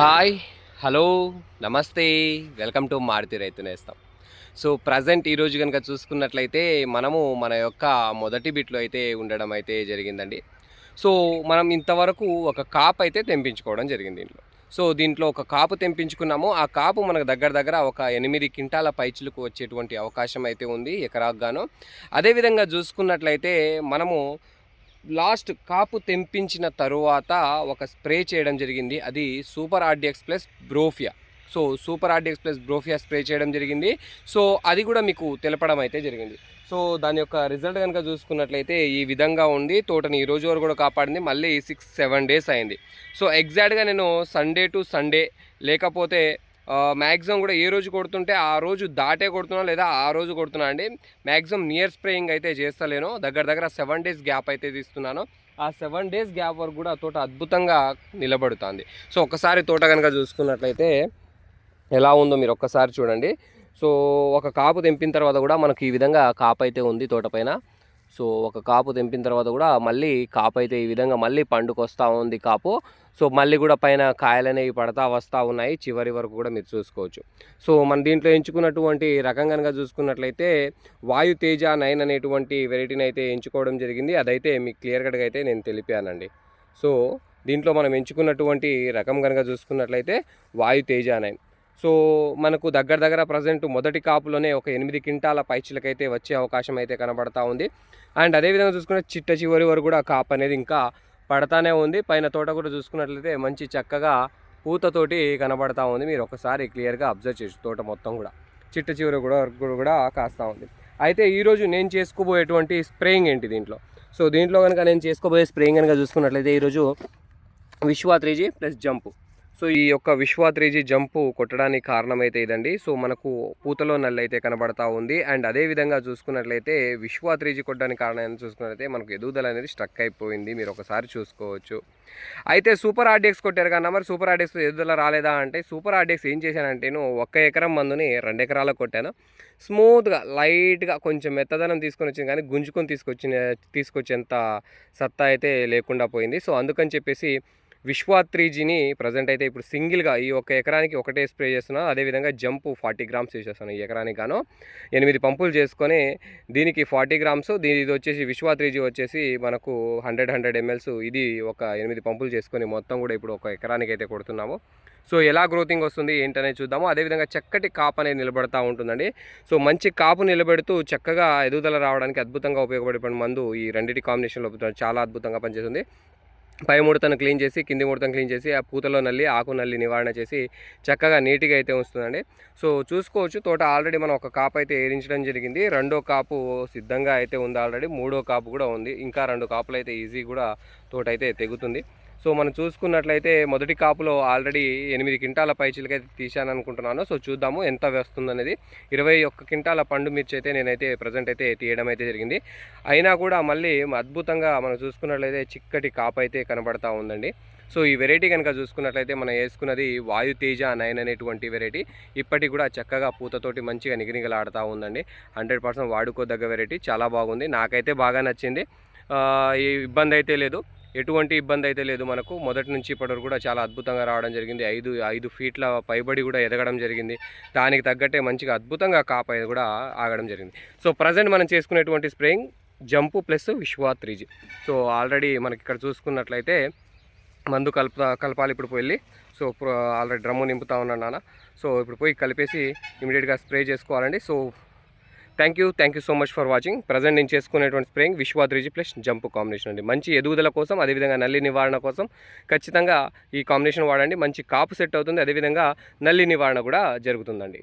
Hi hello నమస్తే welcome to Maruti రైతు నేస్తాం. సో ప్రజెంట్ ఈరోజు కనుక చూసుకున్నట్లయితే మనము మన యొక్క మొదటి బిట్లో అయితే ఉండడం అయితే జరిగిందండి. సో మనం ఇంతవరకు ఒక కాప్ అయితే తెంపించుకోవడం జరిగింది దీంట్లో సో దీంట్లో ఒక కాపు తెంపించుకున్నాము. ఆ కాపు మనకు దగ్గర దగ్గర ఒక ఎనిమిది క్వింటాల పైచులకు వచ్చేటువంటి అవకాశం అయితే ఉంది ఎకరాకు గాను. అదేవిధంగా చూసుకున్నట్లయితే మనము లాస్ట్ కాపు తెంపించిన తరువాత ఒక స్ప్రే చేయడం జరిగింది. అది super RDX plus Brofreya. So super RDX plus Brofreya spray చేయడం జరిగింది. సో అది కూడా మీకు తెలపడం అయితే జరిగింది. సో దాని యొక్క రిజల్ట్ కనుక చూసుకున్నట్లయితే ఈ విధంగా ఉంది. తోటని ఈ రోజు వరకు కూడా కాపాడింది. మళ్ళీ సిక్స్ సెవెన్ డేస్ అయింది. సో ఎగ్జాక్ట్గా నేను సండే టు సండే లేకపోతే మ్యాక్సిమం కూడా ఏ రోజు కొడుతుంటే ఆ రోజు దాటే కొడుతున్నా లేదా ఆ రోజు కొడుతున్నా అండి. మ్యాక్సిమం నియర్ స్ప్రేయింగ్ అయితే చేస్తలేను. దగ్గర దగ్గర సెవెన్ డేస్ గ్యాప్ అయితే తీస్తున్నాను. ఆ సెవెన్ డేస్ గ్యాప్ వరకు కూడా తోట అద్భుతంగా నిలబడుతుంది. సో ఒకసారి తోట కనుక చూసుకున్నట్లయితే ఎలా ఉందో మీరు ఒక్కసారి చూడండి. సో ఒక కాపు తెంపిన తర్వాత కూడా మనకు ఈ విధంగా కాపు అయితే ఉంది తోటపైన సో ఒక కాపు తెంపిన తర్వాత కూడా మళ్ళీ కాపు అయితే ఈ విధంగా మళ్ళీ పండుకొస్తూ ఉంది కాపు. సో మళ్ళీ కూడా పైన కాయలు అనేవి పడతా వస్తూ ఉన్నాయి. చివరి వరకు కూడా మీరు చూసుకోవచ్చు. సో మన దీంట్లో ఎంచుకున్నటువంటి రకం కనుక చూసుకున్నట్లయితే వాయు తేజ నైన్ అనేటువంటి వెరైటీని అయితే ఎంచుకోవడం జరిగింది. అదైతే మీకు క్లియర్ కట్గా అయితే నేను తెలిపానండి. సో దీంట్లో మనం ఎంచుకున్నటువంటి రకం కనుక చూసుకున్నట్లయితే వాయు తేజ నైన్. సో మనకు దగ్గర దగ్గర ప్రజెంట్ మొదటి కాపులోనే ఒక ఎనిమిది క్వింటాల పైచీలకైతే వచ్చే అవకాశం అయితే కనబడతా ఉంది. అండ్ అదేవిధంగా చూసుకుంటే చిట్ట చివరి వరకు కూడా కాపు అనేది ఇంకా పడతానే ఉంది. పైన తోట కూడా చూసుకున్నట్లయితే మంచి చక్కగా పూతతోటి కనబడతా ఉంది. మీరు ఒకసారి క్లియర్గా అబ్జర్వ్ చేయొచ్చు తోట మొత్తం కూడా. చిట్ట చివరి కూడా వరకు కూడా కాస్తూ ఉంది. అయితే ఈరోజు నేను చేసుకోబోయేటువంటి స్ప్రేయింగ్ ఏంటి దీంట్లో? సో దీంట్లో కనుక నేను చేసుకోబోయే స్ప్రేయింగ్ కనుక చూసుకున్నట్లయితే ఈరోజు Vishwa three G plus jump. So ఈ యొక్క విశ్వాత్రీజీ జంపు కొట్టడానికి కారణమైతే ఇదండి. సో మనకు పూతలో నల్లు అయితే కనబడతా ఉంది. అండ్ అదే విధంగా చూసుకున్నట్లయితే విశ్వాత్రీజీ కొట్టడానికి కారణం చూసుకున్నట్లయితే మనకు ఎదుగుదల అనేది స్ట్రక్ అయిపోయింది. మీరు ఒకసారి చూసుకోవచ్చు. అయితే సూపర్ ఆర్డిఎక్స్ కొట్టారు కన్నా మరి సూపర్ ఆర్డిఎక్స్ ఎదుగుదల రాలేదా అంటే సూపర్ ఆర్డిఎక్స్ ఏం చేశానంటే నేను ఒక్క ఎకరం మందుని రెండు ఎకరాలకు కొట్టాను. స్మూత్గా లైట్గా కొంచెం మెత్తదనం తీసుకొని వచ్చింది కానీ గుంజుకొని తీసుకొచ్చిన తీసుకొచ్చేంత సత్తా అయితే లేకుండా పోయింది. సో అందుకని చెప్పేసి విశ్వాత్రీజీని ప్రజెంట్ అయితే ఇప్పుడు సింగిల్గా ఈ ఒక ఎకరానికి ఒకటే స్ప్రే చేస్తున్నాను అదేవిధంగా జంపు ఫార్టీ గ్రామ్స్ చేసేస్తాను ఈ ఎకరానికి గాను ఎనిమిది పంపులు చేసుకొని దీనికి ఫార్టీ గ్రామ్స్ దీని ఇది వచ్చేసి విశ్వాత్రీజీ వచ్చేసి మనకు హండ్రెడ్ హండ్రెడ్ ఎంఎల్స్ ఇది ఒక ఎనిమిది పంపులు చేసుకొని మొత్తం కూడా ఇప్పుడు ఒక ఎకరానికి అయితే కొడుతున్నాము. సో ఎలా గ్రోతింగ్ వస్తుంది ఏంటనేది చూద్దాము. అదేవిధంగా చక్కటి కాపు అనేది నిలబడతా ఉంటుందండి. సో మంచి కాపు నిలబెడుతూ చక్కగా ఎదుగుదల రావడానికి అద్భుతంగా ఉపయోగపడే మందు ఈ రెండింటి కాంబినేషన్లో చాలా అద్భుతంగా పనిచేస్తుంది. పై ముడతను క్లీన్ చేసి కింది ముడతను క్లీన్ చేసి ఆ పూతలో నల్లి ఆకు నల్లి నివారణ చేసి చక్కగా నీట్గా అయితే వస్తుందండి సో చూసుకోవచ్చు తోట ఆల్రెడీ మనం ఒక కాపు అయితే ఏరించడం జరిగింది. రెండో కాపు సిద్ధంగా అయితే ఉంది ఆల్రెడీ మూడో కాపు కూడా ఉంది. ఇంకా రెండు కాపులు అయితే ఈజీ కూడా తోట అయితే తెగుతుంది. సో మనం చూసుకున్నట్లయితే మొదటి కాపులో ఆల్రెడీ ఎనిమిది క్వింటాల పైచీలకైతే తీశాను అనుకుంటున్నాను. సో చూద్దాము ఎంత వస్తుందనేది. ఇరవై ఒక్క క్వింటాల పండు మిర్చి అయితే నేనైతే ప్రజెంట్ అయితే తీయడం అయితే జరిగింది. అయినా కూడా మళ్ళీ అద్భుతంగా మనం చూసుకున్నట్లయితే చిక్కటి కాపు అయితే కనబడతా ఉందండి. సో ఈ వెరైటీ కనుక చూసుకున్నట్లయితే మనం వేసుకున్నది వాయు తేజ నైన్ అనేటువంటి వెరైటీ ఇప్పటికి కూడా చక్కగా పూతతోటి మంచిగా నిగనిగలాడుతూ ఉందండి. హండ్రెడ్ పర్సెంట్ వాడుకోదగ్గ వెరైటీ చాలా బాగుంది. నాకైతే బాగా నచ్చింది. ఇబ్బంది అయితే లేదు. ఎటువంటి ఇబ్బంది అయితే లేదు మనకు. మొదటి నుంచి ఇప్పటివరకు కూడా చాలా అద్భుతంగా రావడం జరిగింది. ఐదు ఐదు ఫీట్ల పైబడి కూడా ఎదగడం జరిగింది. దానికి తగ్గట్టే మంచిగా అద్భుతంగా కాప కూడా ఆగడం జరిగింది. సో ప్రజెంట్ మనం చేసుకునేటువంటి spraying jump plus Vishwa three G so already మనకి ఇక్కడ చూసుకున్నట్లయితే మందు కలుపుతా కలపాలి ఇప్పుడు వెళ్ళి. సో ఆల్రెడీ డ్రమ్ము నింపుతా ఉన్నాను నాన్న. సో ఇప్పుడు పోయి కలిపేసి ఇమీడియట్గా స్ప్రే చేసుకోవాలండి. So thank you thank you so much for watching present నేను చేసుకునేటువంటి స్ప్రేయింగ్ విశ్వాద్రిజి ప్లస్ జంప్ కాంబినేషన్ అండి. మంచి ఎదుగుదల కోసం అదేవిధంగా నల్లి నివారణ కోసం ఖచ్చితంగా ఈ కాంబినేషన్ వాడండి. మంచి కాపు సెట్ అవుతుంది అదేవిధంగా నల్లి నివారణ కూడా జరుగుతుందండి.